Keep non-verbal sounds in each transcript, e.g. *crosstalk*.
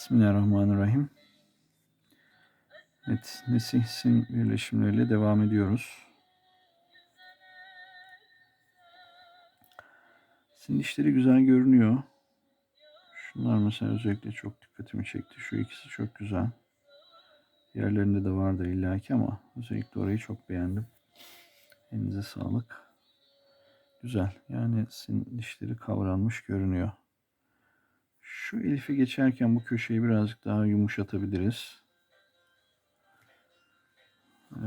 Bismillahirrahmanirrahim. Evet, Nesih sin birleşimleriyle devam ediyoruz. Sin dişleri güzel görünüyor. Şunlar mesela özellikle çok dikkatimi çekti. Şu ikisi çok güzel. Diğerlerinde de vardır illaki ama özellikle orayı çok beğendim. Elinize sağlık. Güzel. Yani sin dişleri kavranmış görünüyor. Şu elifi geçerken bu köşeyi birazcık daha yumuşatabiliriz. Ee,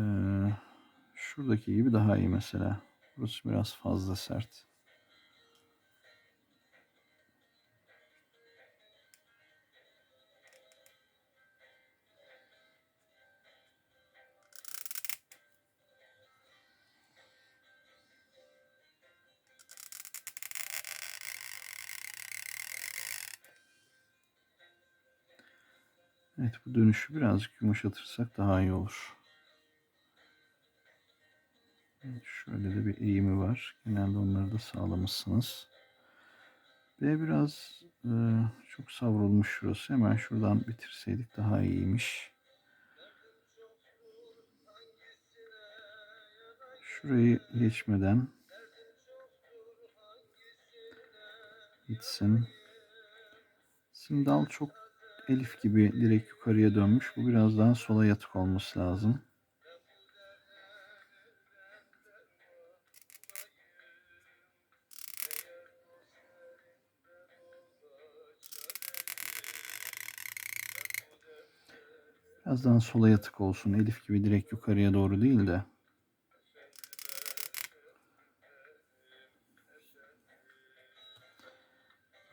şuradaki gibi daha iyi mesela. Burası biraz fazla sert. Evet bu dönüşü birazcık yumuşatırsak daha iyi olur. Evet, şöyle de bir eğimi var. Genelde onları da sağlamışsınız. Ve biraz e, çok savrulmuş şurası. Hemen şuradan bitirseydik daha iyiymiş. Şurayı geçmeden gitsin. Sindal çok elif gibi direkt yukarıya dönmüş. Bu biraz daha sola yatık olması lazım. Biraz daha sola yatık olsun. Elif gibi direkt yukarıya doğru değil de.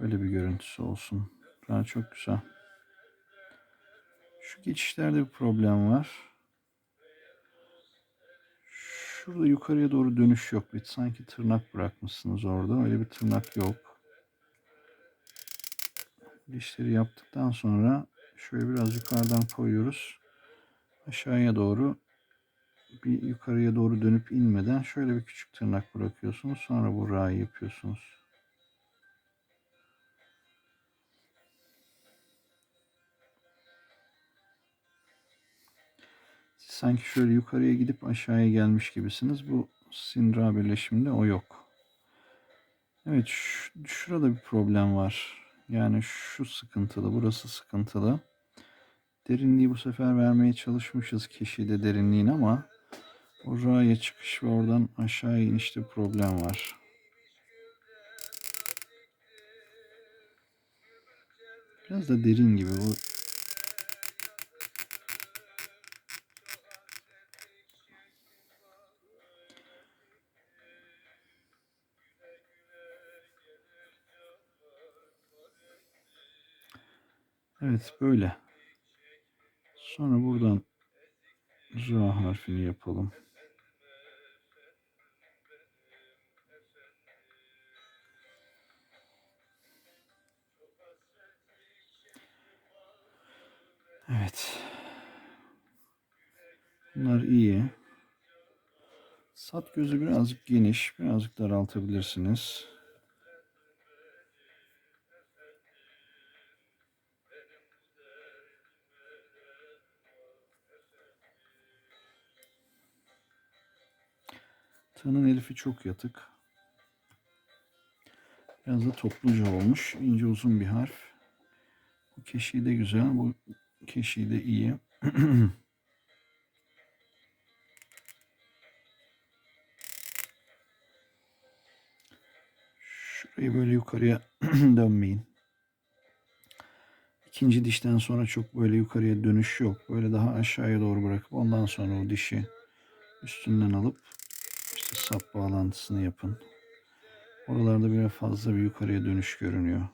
Böyle bir görüntüsü olsun. Daha çok güzel. Şu geçişlerde bir problem var. Şurada yukarıya doğru dönüş yok. Bir sanki tırnak bırakmışsınız orada. Öyle bir tırnak yok. Dişleri yaptıktan sonra şöyle biraz yukarıdan koyuyoruz. Aşağıya doğru bir yukarıya doğru dönüp inmeden şöyle bir küçük tırnak bırakıyorsunuz. Sonra bu ra'yı yapıyorsunuz. Sanki şöyle yukarıya gidip aşağıya gelmiş gibisiniz. Bu sinra birleşiminde o yok. Evet şurada bir problem var. Yani şu sıkıntılı, burası sıkıntılı. Derinliği bu sefer vermeye çalışmışız keşide derinliğini ama oraya çıkış ve oradan aşağı inişte problem var. Biraz da derin gibi bu Evet böyle. Sonra buradan ra harfini yapalım. Evet. Bunlar iyi. Sat gözü birazcık geniş, birazcık daraltabilirsiniz. Tığının elifi çok yatık. Biraz da topluca olmuş. İnce uzun bir harf. Bu keşiği de güzel. Bu keşiği de iyi. *clears throat* Şurayı böyle yukarıya *clears throat* dönmeyin. İkinci dişten sonra çok böyle yukarıya dönüş yok. Böyle daha aşağıya doğru bırakıp ondan sonra o dişi üstünden alıp sap bağlantısını yapın. Oralarda biraz fazla bir yukarıya dönüş görünüyor.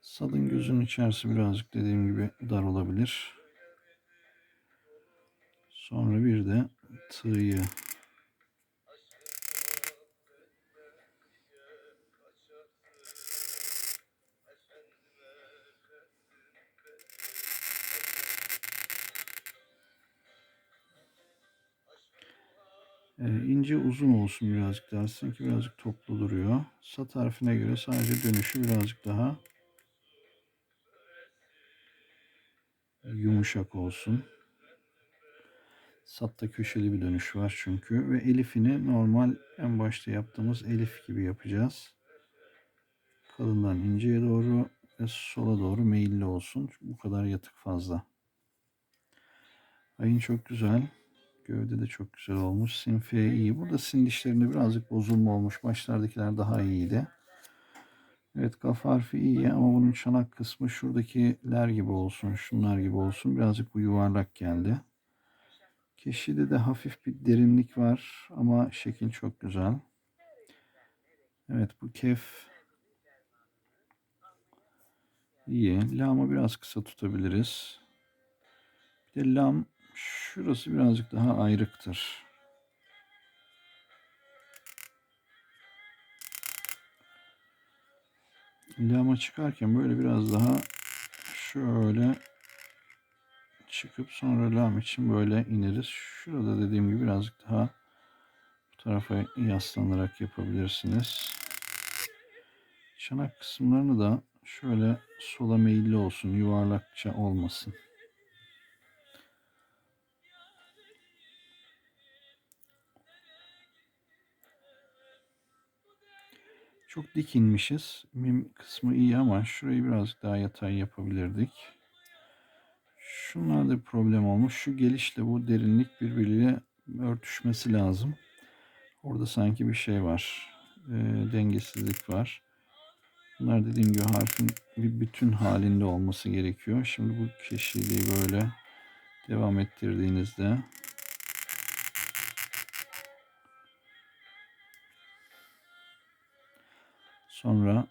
Sadın gözünün içerisi birazcık dediğim gibi dar olabilir. Sonra bir de tığı ince uzun olsun birazcık daha. Sanki birazcık toplu duruyor. Sat harfine göre sadece dönüşü birazcık daha yumuşak olsun. Satta köşeli bir dönüş var çünkü. Ve elifini normal en başta yaptığımız elif gibi yapacağız. Kalından inceye doğru ve sola doğru meyilli olsun. Çünkü bu kadar yatık fazla. Ayın çok güzel. Gövde de çok güzel olmuş. Sinfiye iyi. Burada sin dişlerinde birazcık bozulma olmuş. Başlardakiler daha iyiydi. Evet kaf harfi iyi ama bunun çanak kısmı şuradakiler gibi olsun. Şunlar gibi olsun. Birazcık bu yuvarlak geldi. Keşide de hafif bir derinlik var ama şekil çok güzel. Evet bu kef iyi. Lamı biraz kısa tutabiliriz. Bir de lam şurası birazcık daha ayrıktır. Lama çıkarken böyle biraz daha şöyle çıkıp sonra lam için böyle ineriz. Şurada dediğim gibi birazcık daha bu tarafa yaslanarak yapabilirsiniz. Çanak kısımlarını da şöyle sola meyilli olsun, yuvarlakça olmasın. Çok dik inmişiz. Mim kısmı iyi ama şurayı birazcık daha yatay yapabilirdik. Şunlarda bir problem olmuş. Şu gelişle bu derinlik birbiriyle örtüşmesi lazım. Orada sanki bir şey var. E, dengesizlik var. Bunlar dediğim gibi harfin bir bütün halinde olması gerekiyor. Şimdi bu keşiliği böyle devam ettirdiğinizde sonra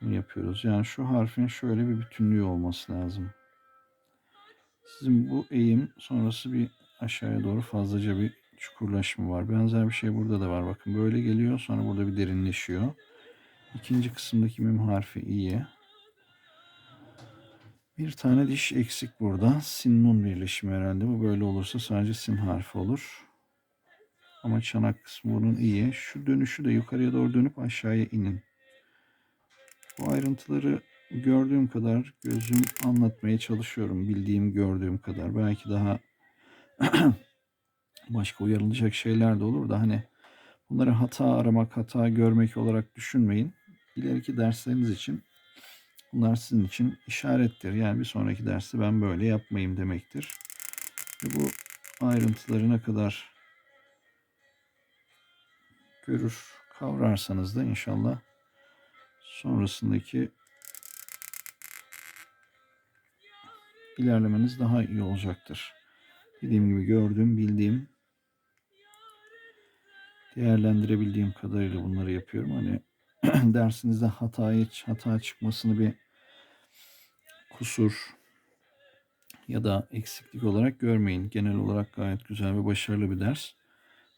bunu yapıyoruz. Yani şu harfin şöyle bir bütünlüğü olması lazım. Sizin bu eğim sonrası bir aşağıya doğru fazlaca bir çukurlaşma var. Benzer bir şey burada da var. Bakın böyle geliyor sonra burada bir derinleşiyor. İkinci kısımdaki mim harfi iyi. Bir tane diş eksik burada. Sin nun birleşimi herhalde. Bu böyle olursa sadece sin harfi olur. Ama çanak kısmı bunun iyi. Şu dönüşü de yukarıya doğru dönüp aşağıya inin. Bu ayrıntıları gördüğüm kadar gözüm anlatmaya çalışıyorum. Bildiğim, gördüğüm kadar. Belki daha *clears throat* başka uyarılacak şeyler de olur da hani bunları hata aramak, hata görmek olarak düşünmeyin. İleriki dersleriniz için bunlar sizin için işarettir. Yani bir sonraki dersi ben böyle yapmayayım demektir. Ve bu ayrıntıları ne kadar görür, kavrarsanız da inşallah sonrasındaki ilerlemeniz daha iyi olacaktır. Dediğim gibi gördüğüm, bildiğim, değerlendirebildiğim kadarıyla bunları yapıyorum. Hani *clears throat* dersinizde hatayı, hata çıkmasını bir kusur ya da eksiklik olarak görmeyin. Genel olarak gayet güzel ve başarılı bir ders.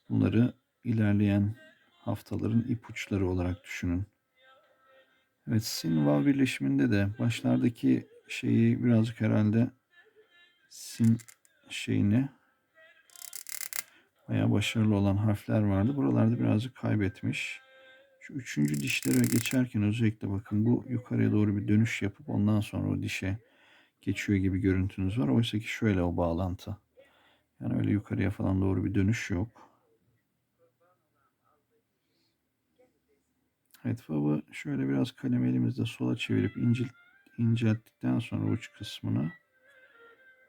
Bunları ilerleyen haftaların ipuçları olarak düşünün. Evet, sin vav birleşiminde de başlardaki şeyi birazcık herhalde sin şeyini veya başarılı olan harfler vardı. Buralarda birazcık kaybetmiş. Şu üçüncü dişlere geçerken özellikle bakın bu yukarıya doğru bir dönüş yapıp ondan sonra o dişe geçiyor gibi görüntünüz var. Oysa ki şöyle o bağlantı. Yani öyle yukarıya falan doğru bir dönüş yok. Evet favı şöyle biraz kalem elimizde sola çevirip incil, incelttikten sonra uç kısmını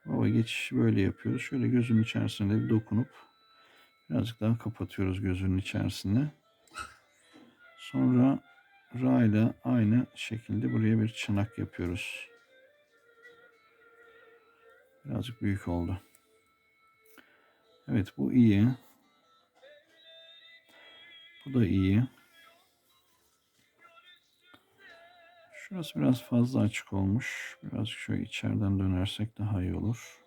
baba geçişi böyle yapıyoruz. Şöyle gözün içerisinde bir dokunup birazcık daha kapatıyoruz gözünün içerisinde. Sonra ra ile aynı şekilde buraya bir çanak yapıyoruz. Birazcık büyük oldu. Evet bu iyi. Bu da iyi. Şurası biraz fazla açık olmuş. Birazcık şöyle içeriden dönersek daha iyi olur.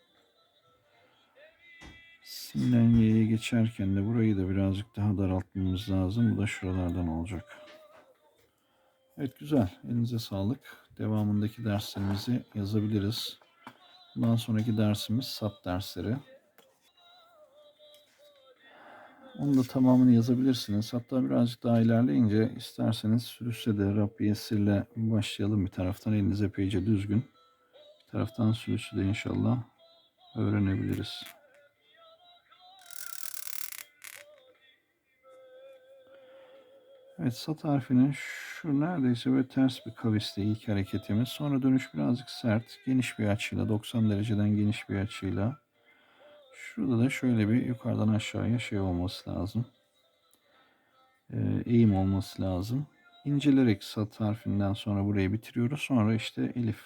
Sinden Y'ye geçerken de burayı da birazcık daha daraltmamız lazım. Bu da şuralardan olacak. Evet güzel. Elinize sağlık. Devamındaki derslerimizi yazabiliriz. Bundan sonraki dersimiz sat dersleri. Onun da tamamını yazabilirsiniz. Hatta birazcık daha ilerleyince isterseniz sülüsse de Rabbi Yesir'le başlayalım bir taraftan. Eliniz epeyce düzgün. Bir taraftan sülüsü de inşallah öğrenebiliriz. Evet sat harfinin şu neredeyse böyle ters bir kavisli ilk hareketimiz. Sonra dönüş birazcık sert. Geniş bir açıyla 90 dereceden geniş bir açıyla. Şurada da şöyle bir yukarıdan aşağıya şey olması lazım. Ee, eğim olması lazım. İncelerek sat harfinden sonra burayı bitiriyoruz. Sonra işte elif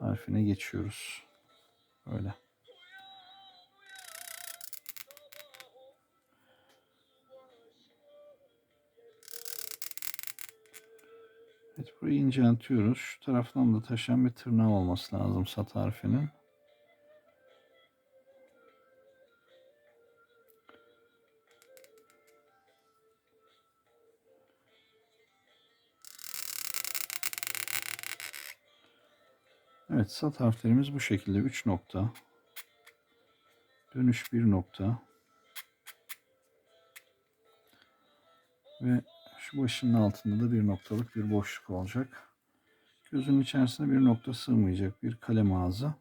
harfine geçiyoruz. Böyle. Evet burayı inceltiyoruz. Şu taraftan da taşan bir tırnağı olması lazım sat harfinin. Evet sat harflerimiz bu şekilde 3 nokta. Dönüş 1 nokta. Ve şu başının altında da bir noktalık bir boşluk olacak. Gözün içerisine bir nokta sığmayacak bir kalem ağzı.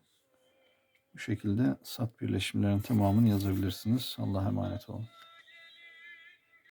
Bu şekilde sat birleşimlerinin tamamını yazabilirsiniz. Allah'a emanet olun.